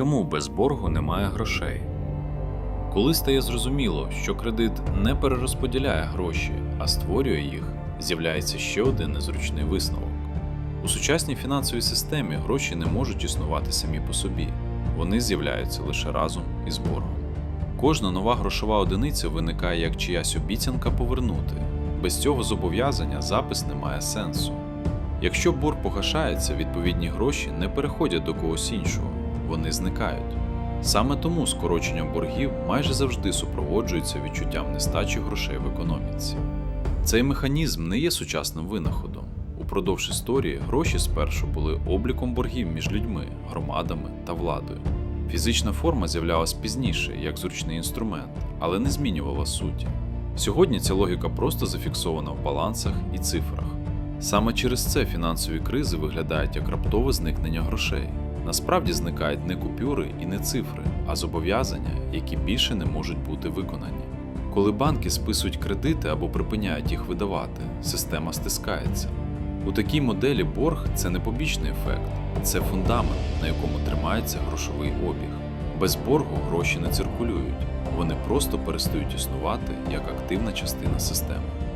Чому без боргу немає грошей? Коли стає зрозуміло, що кредит не перерозподіляє гроші, а створює їх, з'являється ще один незручний висновок. У сучасній фінансовій системі гроші не можуть існувати самі по собі, вони з'являються лише разом із боргом. Кожна нова грошова одиниця виникає як чиясь обіцянка повернути. Без цього зобов'язання запис не має сенсу. Якщо борг погашається, відповідні гроші не переходять до когось іншого, вони зникають. Саме тому скорочення боргів майже завжди супроводжується відчуттям нестачі грошей в економіці. Цей механізм не є сучасним винаходом. Упродовж історії гроші спершу були обліком боргів між людьми, громадами та владою. Фізична форма з'являлась пізніше як зручний інструмент, але не змінювала суті. Сьогодні ця логіка просто зафіксована в балансах і цифрах. Саме через це фінансові кризи виглядають як раптове зникнення грошей. Насправді зникають не купюри і не цифри, а зобов'язання, які більше не можуть бути виконані. Коли банки списують кредити або припиняють їх видавати, система стискається. У такій моделі борг це не побічний ефект, це фундамент, на якому тримається грошовий обіг. Без боргу гроші не циркулюють, вони просто перестають існувати як активна частина системи.